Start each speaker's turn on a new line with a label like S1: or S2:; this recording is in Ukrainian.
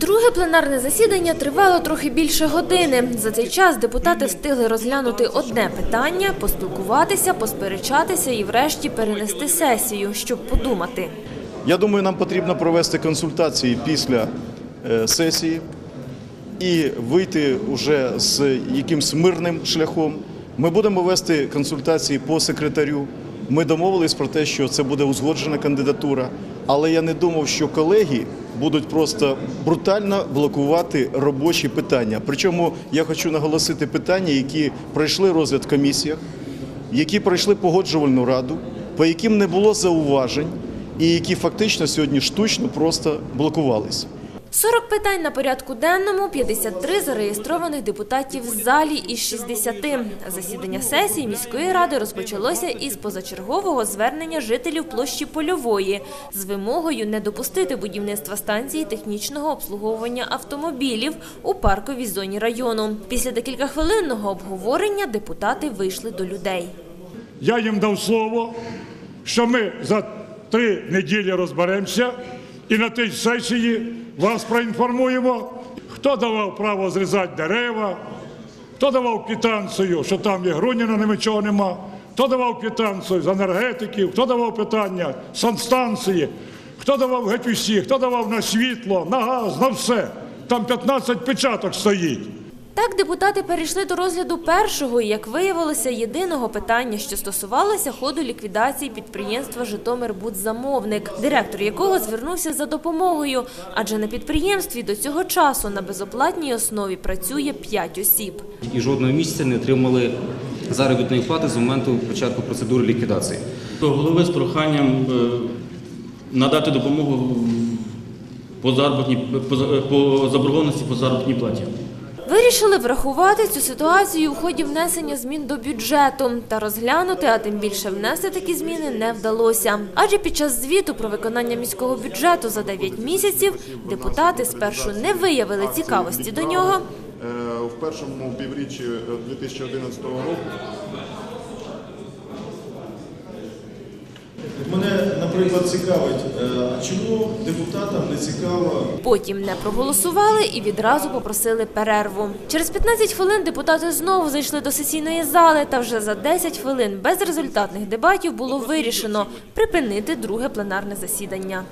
S1: Друге пленарне засідання тривало трохи більше години. За цей час депутати встигли розглянути одне питання, поспілкуватися, посперечатися і врешті перенести сесію, щоб подумати.
S2: Я думаю, нам потрібно провести консультації після е, сесії і вийти вже з якимсь мирним шляхом. Ми будемо вести консультації по секретарю. Ми домовились про те, що це буде узгоджена кандидатура, але я не думав, що колеги будуть просто брутально блокувати робочі питання. Причому я хочу наголосити питання, які пройшли розгляд в комісіях, які пройшли погоджувальну раду, по яким не було зауважень, і які фактично сьогодні штучно просто блокувалися.
S1: 40 питань на порядку денному, 53 зареєстрованих депутатів в залі із 60. Засідання сесії міської ради розпочалося із позачергового звернення жителів площі Польової з вимогою не допустити будівництва станції технічного обслуговування автомобілів у парковій зоні району. Після декількахвилинного обговорення депутати вийшли до людей.
S3: Я їм дав слово, що ми за три неділі розберемося і на тій сесії вас проінформуємо, хто давав право зрізати дерева, хто давав квитанцію, що там є Груніна, нічого нема, хто давав квитанцію з енергетиків, хто давав питання санстанції, хто давав геть усі, хто давав на світло, на газ, на все. Там 15 печаток стоїть.
S1: Так депутати перейшли до розгляду першого і, як виявилося, єдиного питання, що стосувалося ходу ліквідації підприємства «Житомирбудзамовник», директор якого звернувся за допомогою, адже на підприємстві до цього часу на безоплатній основі працює 5 осіб.
S4: і жодного місяця не отримали заробітної плати з моменту початку процедури ліквідації.
S5: До голови з проханням е, надати допомогу по заробітній по заборгованості по заробітній платі.
S1: Вирішили врахувати цю ситуацію в ході внесення змін до бюджету та розглянути, а тим більше внести такі зміни не вдалося. Адже під час звіту про виконання міського бюджету за 9 місяців депутати спершу не виявили цікавості до нього,
S6: Е, в першому півріччі е, 2011 року.
S7: Наприклад, цікавить, е, а чому депутатам не цікаво
S1: потім не проголосували і відразу попросили перерву. Через 15 хвилин депутати знову зайшли до сесійної зали, та вже за 10 хвилин без результатних дебатів було вирішено припинити друге пленарне засідання.